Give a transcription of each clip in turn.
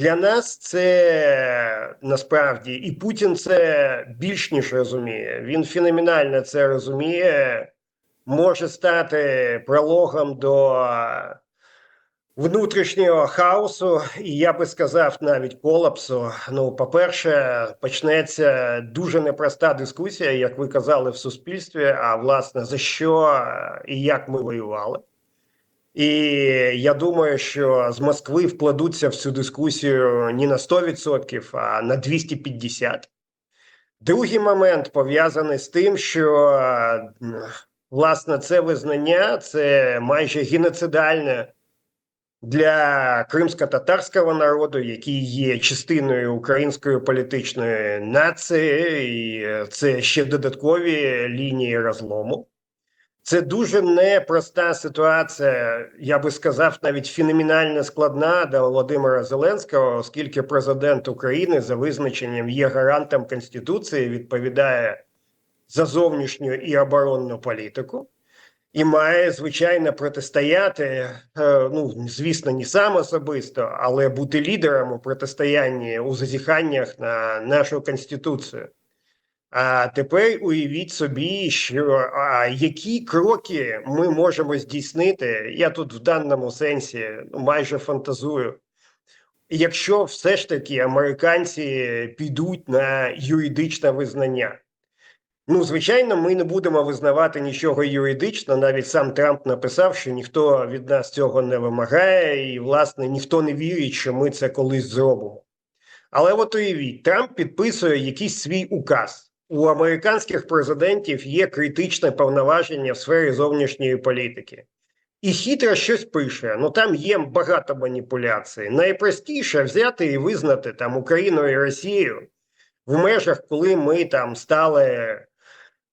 Для нас це насправді і Путін це більш ніж розуміє. Він феноменально це розуміє, може стати прологом до внутрішнього хаосу, і я би сказав навіть колапсу. Ну, по-перше, почнеться дуже непроста дискусія, як ви казали в суспільстві. А власне за що і як ми воювали. І я думаю, що з Москви вкладуться в цю дискусію не на 100%, а на 250%. Другий момент пов'язаний з тим, що власне це визнання це майже геноцидальне для кримсько-татарського народу, який є частиною української політичної нації, і це ще додаткові лінії розлому. Це дуже непроста ситуація, я би сказав, навіть феноменально складна для Володимира Зеленського, оскільки президент України за визначенням є гарантом Конституції, відповідає за зовнішню і оборонну політику, і має звичайно протистояти. е, Ну звісно, не сам особисто, але бути лідером у протистоянні у зазіханнях на нашу конституцію. А тепер уявіть собі, що а, які кроки ми можемо здійснити. Я тут в даному сенсі майже фантазую. Якщо все ж таки американці підуть на юридичне визнання. Ну, звичайно, ми не будемо визнавати нічого юридично. Навіть сам Трамп написав, що ніхто від нас цього не вимагає, і, власне, ніхто не вірить, що ми це колись зробимо. Але от уявіть, Трамп підписує якийсь свій указ. У американських президентів є критичне повноваження в сфері зовнішньої політики. І хитро щось пише. Ну там є багато маніпуляцій. Найпростіше взяти і визнати там Україну і Росію в межах, коли ми там стали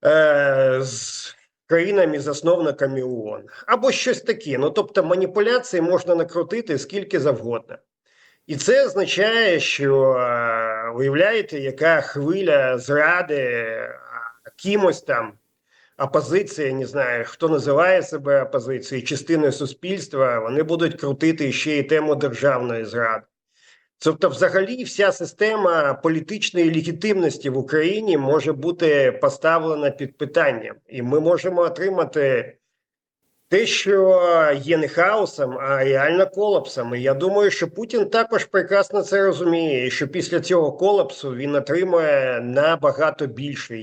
е, з країнами-засновниками ООН. Або щось таке. Ну тобто маніпуляції можна накрутити скільки завгодно. І це означає, що е, уявляєте, яка хвиля зради кимось там опозиція, не знаю, хто називає себе опозицією, частиною суспільства, вони будуть крутити ще й тему державної зради. Тобто, взагалі, вся система політичної легітимності в Україні може бути поставлена під питанням, і ми можемо отримати те, що є не хаосом, а реально колапсом. І я думаю, що Путін також прекрасно це розуміє, що після цього колапсу він отримує набагато більше.